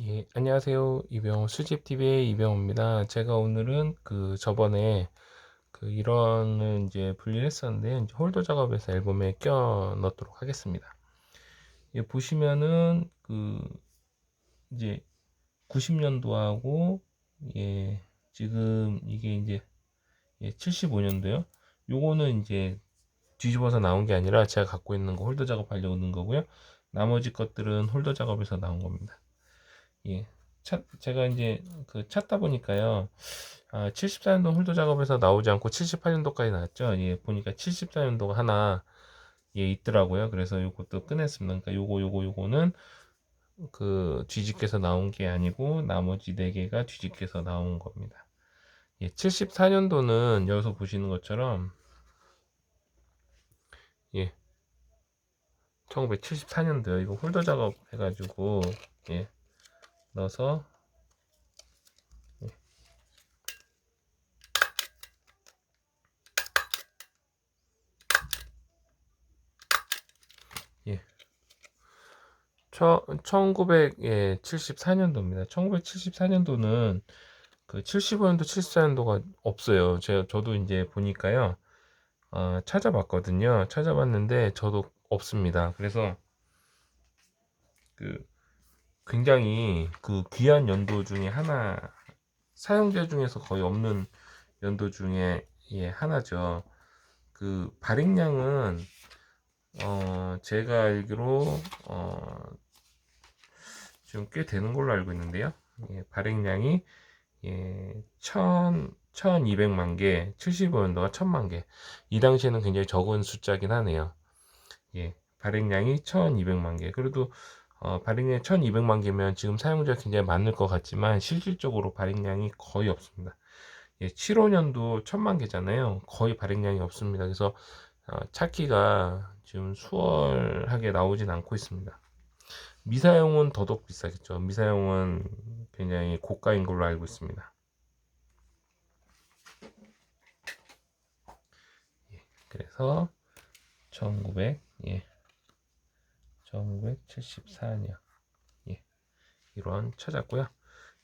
예, 안녕하세요. 이병호 수집TV의 이병호입니다. 제가 오늘은 그 저번에 그 일원을 이제 분리를 했었는데 홀더 작업에서 앨범에 껴 넣도록 하겠습니다. 예, 보시면은 그 이제 90년도하고 예, 지금 이게 이제 예, 75년도요. 요거는 이제 뒤집어서 나온 게 아니라 제가 갖고 있는 거 홀더 작업하려고 넣은 거고요. 나머지 것들은 홀더 작업에서 나온 겁니다. 예. 찾, 제가 이제 그 찾다 보니까요. 아, 74년도 홀더 작업에서 나오지 않고 78년도까지 나왔죠. 예, 보니까 74년도가 하나 예, 있더라고요. 그래서 요것도 꺼냈습니다. 그러니까 요거 요거 요거는 그 뒤집개서 나온 게 아니고 나머지 네 개가 뒤집개서 나온 겁니다. 예, 74년도는 여기서 보시는 것처럼 예. 1974년도요. 이거 홀더 작업 해가지고 예. 넣어서 예. 예. 1974년도입니다. 1974년도는 그 75년도, 74년도가 없어요. 제가 저도 이제 보니까요. 어, 찾아봤거든요. 찾아봤는데 저도 없습니다. 그래서 그 굉장히 그 귀한 연도 중에 하나 사용자 중에서 거의 없는 연도 중에 예, 하나죠. 그 발행량은 어, 제가 알기로 어, 지금 꽤 되는 걸로 알고 있는데요. 예, 발행량이 예, 1000, 1200만 개, 75년도가 1000만 개. 이 당시에는 굉장히 적은 숫자긴 하네요. 예, 발행량이 1200만 개. 그래도 어, 발행량이 1200만 개면 지금 사용자가 굉장히 많을 것 같지만 실질적으로 발행량이 거의 없습니다. 예, 75년도 1000만 개잖아요. 거의 발행량이 없습니다. 그래서 어, 찾기가 지금 수월하게 나오진 않고 있습니다. 미사용은 더더욱 비싸겠죠. 미사용은 굉장히 고가인 걸로 알고 있습니다. 예, 그래서 1900 예. 1974년 예, 이런 찾았고요.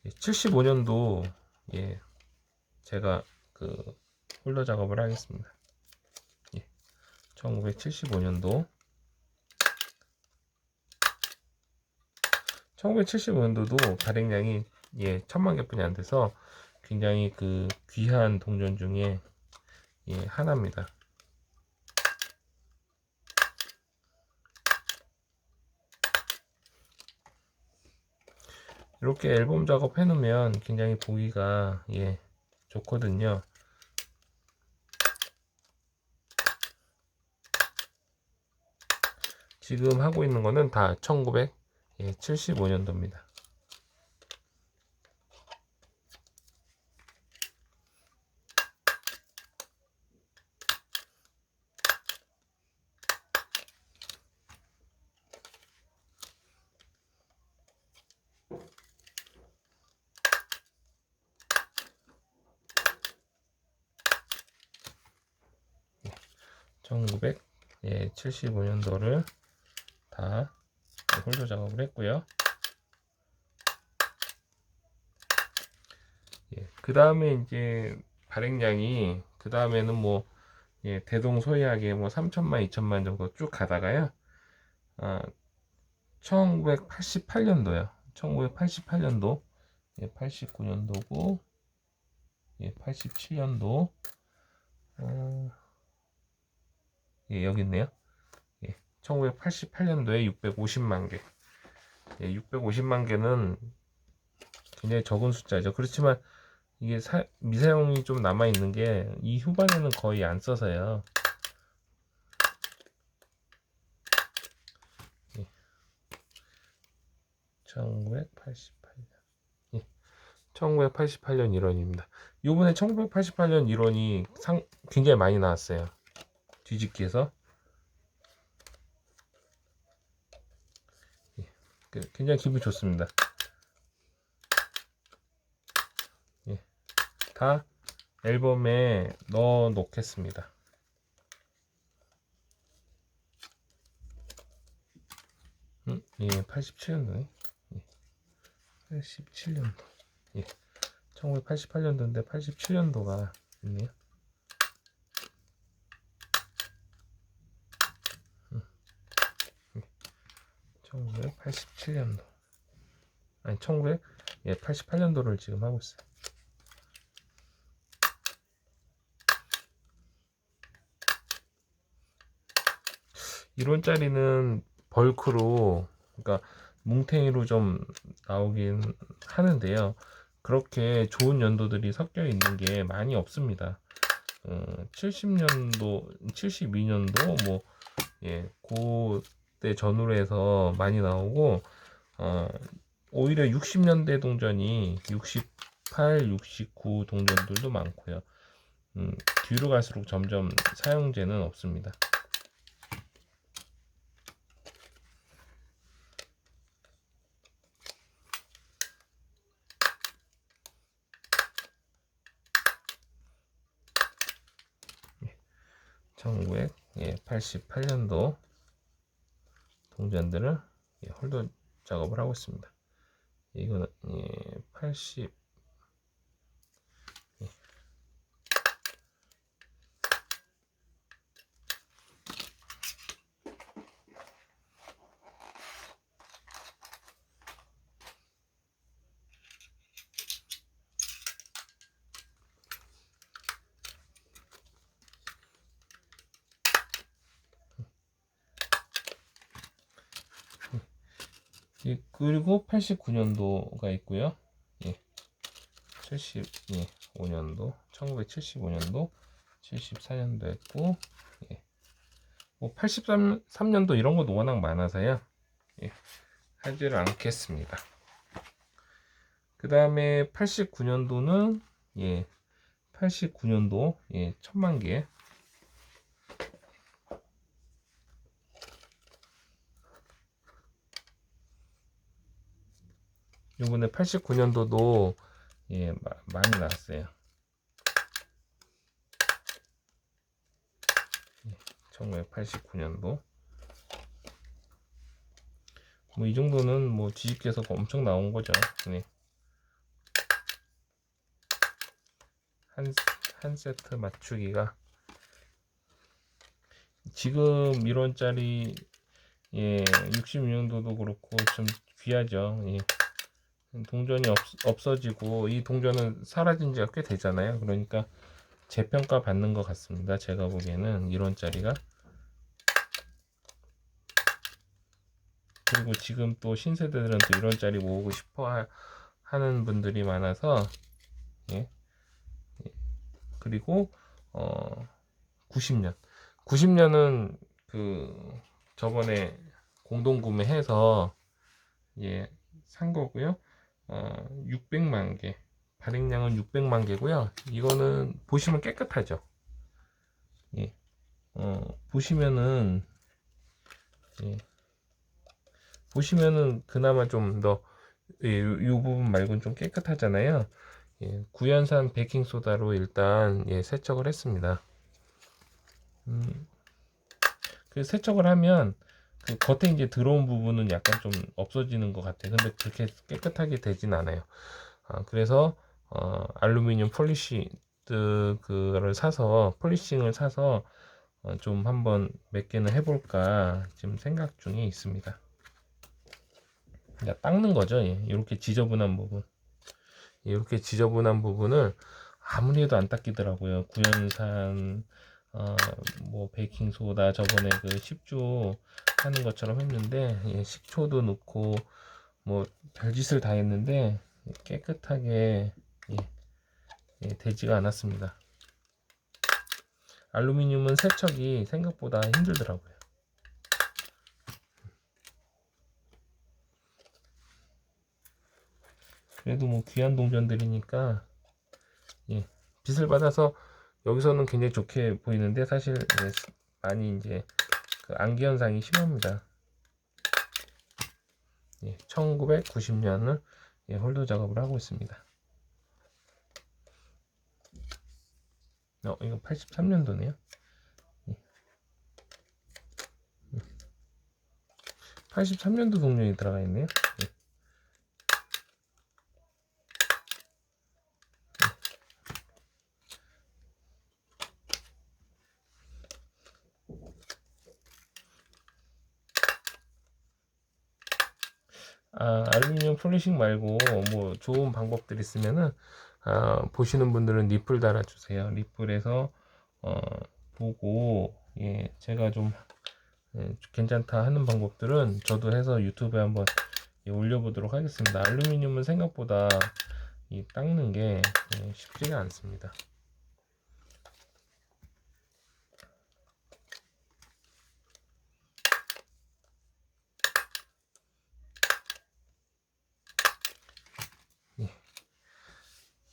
예, 75년도 예, 제가 그 홀더 작업을 하겠습니다. 예, 1975년도 1975년도도 발행량이 예, 천만 개뿐이 안 돼서 굉장히 그 귀한 동전 중에 예, 하나입니다. 이렇게 앨범 작업 해놓으면 굉장히 보기가 예 좋거든요. 지금 하고 있는 거는 다 1975년도입니다. 1975년도를 다 홀더 작업을 했고요. 예, 그 다음에 이제 발행량이 그 다음에는 뭐 예, 대동소이하게 뭐 3천만, 2천만 정도 쭉 가다가요. 아, 1988년도요. 1988년도, 예, 89년도고, 예, 87년도, 어, 예, 여기 있네요. 1988년도에 650만 개. 예, 650만 개는 굉장히 적은 숫자죠. 그렇지만 이게 사, 미사용이 좀 남아 있는 게 이 후반에는 거의 안 써서요. 예. 1988년. 예. 1988년 1원입니다. 요번에 1988년 1원이 상, 굉장히 많이 나왔어요. 뒤집기에서. 그, 굉장히 기분이 좋습니다. 예, 다 앨범에 넣어 놓겠습니다. 음, 예, 87년도네. 예. 87년도. 예. 1988년도인데 87년도가 있네요. 음. 예. 1987년도. 아니 1988년도를 지금 하고 있어요. 이론짜리는 벌크로 그러니까 뭉탱이로 좀 나오긴 하는데요. 그렇게 좋은 연도들이 섞여 있는 게 많이 없습니다. 어, 70년도, 72년도 뭐 예, 그 때 전후로 해서 많이 나오고 어, 오히려 60년대 동전이 68, 69 동전들도 많고요. 음, 뒤로 갈수록 점점 사용제는 없습니다. 예, 1988년도 동전들을 예, 홀더 작업을 하고 있습니다. 이거는 예, 80 그리고 89년도가 있고요. 예. 75년도, 1975년도, 74년도 했고, 예. 뭐 83년도 이런 것도 워낙 많아서요. 예. 하지를 않겠습니다. 그 다음에 89년도는 예. 89년도 예, 천만 개. 이번에 89년도도 예, 마- 많이 나왔어요. 예, 1989년도. 뭐 이 정도는 뭐 지식께서 엄청 나온 거죠. 네. 한, 한 세트 맞추기가 지금 1원짜리 예, 66년도도 그렇고 좀 귀하죠. 예. 동전이 없, 없어지고 이 동전은 사라진 지가 꽤 되잖아요. 그러니까 재평가 받는 것 같습니다. 제가 보기에는 1원짜리가 그리고 지금 또 신세대들은 또 1원짜리 모으고 싶어 하, 하는 분들이 많아서 예. 예. 그리고 어 90년 90년은 그 저번에 공동 구매해서 예, 산 거고요. 어, 600만 개. 발행량은 600만 개고요. 이거는 보시면 깨끗하죠. 예. 어, 보시면은 예. 보시면은 그나마 좀더 예, 부분 말고는 좀 깨끗하잖아요. 예, 구연산 베이킹 소다로 일단 예, 세척을 했습니다. 음, 그 세척을 하면 그 겉에 이제 들어온 부분은 약간 좀 없어지는 것 같아요. 근데 그렇게 깨끗하게 되진 않아요. 아, 그래서 어, 알루미늄 폴리시 그거를 사서 폴리싱을 사서 어, 좀 한번 몇 개는 해볼까 지금 생각 중에 있습니다. 그냥 닦는 거죠. 예. 이렇게 지저분한 부분, 이렇게 지저분한 부분을 아무리 해도 안 닦이더라고요. 구연산 어, 뭐 베이킹 소다 저번에 그 10조 하는 것처럼 했는데 예, 식초도 넣고 뭐 별짓을 다 했는데 깨끗하게 예, 예, 되지가 않았습니다. 알루미늄은 세척이 생각보다 힘들더라고요. 그래도 뭐 귀한 동전들이니까 예, 빛을 받아서 여기서는 굉장히 좋게 보이는데 사실 예, 많이 이제 그 안기 현상이 심합니다. 예, 1990년을 예, 홀더 작업을 하고 있습니다. 어, 이거 83년도네요. 예. 83년도 동전이 들어가 있네요. 예. 알루미늄 폴리싱 말고 뭐 좋은 방법들 있으면은 아, 보시는 분들은 리플 달아주세요. 리플에서 어, 보고 예, 제가 좀 예, 괜찮다 하는 방법들은 저도 해서 유튜브에 한번 예, 올려보도록 하겠습니다. 알루미늄은 생각보다 이 닦는 게 예, 쉽지가 않습니다.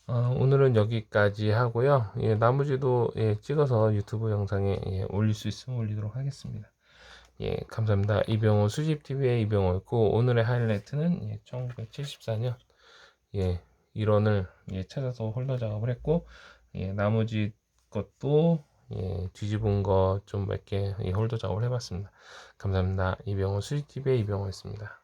어, 오늘은 여기까지 하고요. 예, 나머지도 예, 찍어서 유튜브 영상에 예, 올릴 수 있으면 올리도록 하겠습니다. 예, 감사합니다. 이병호 수집TV의 이병호였고, 오늘의 하이라이트는 예, 1974년, 예, 일원을 예, 찾아서 홀더 작업을 했고, 예, 나머지 것도 예, 뒤집은 거 좀 몇개 예, 홀더 작업을 해봤습니다. 감사합니다. 이병호 수집TV의 이병호였습니다.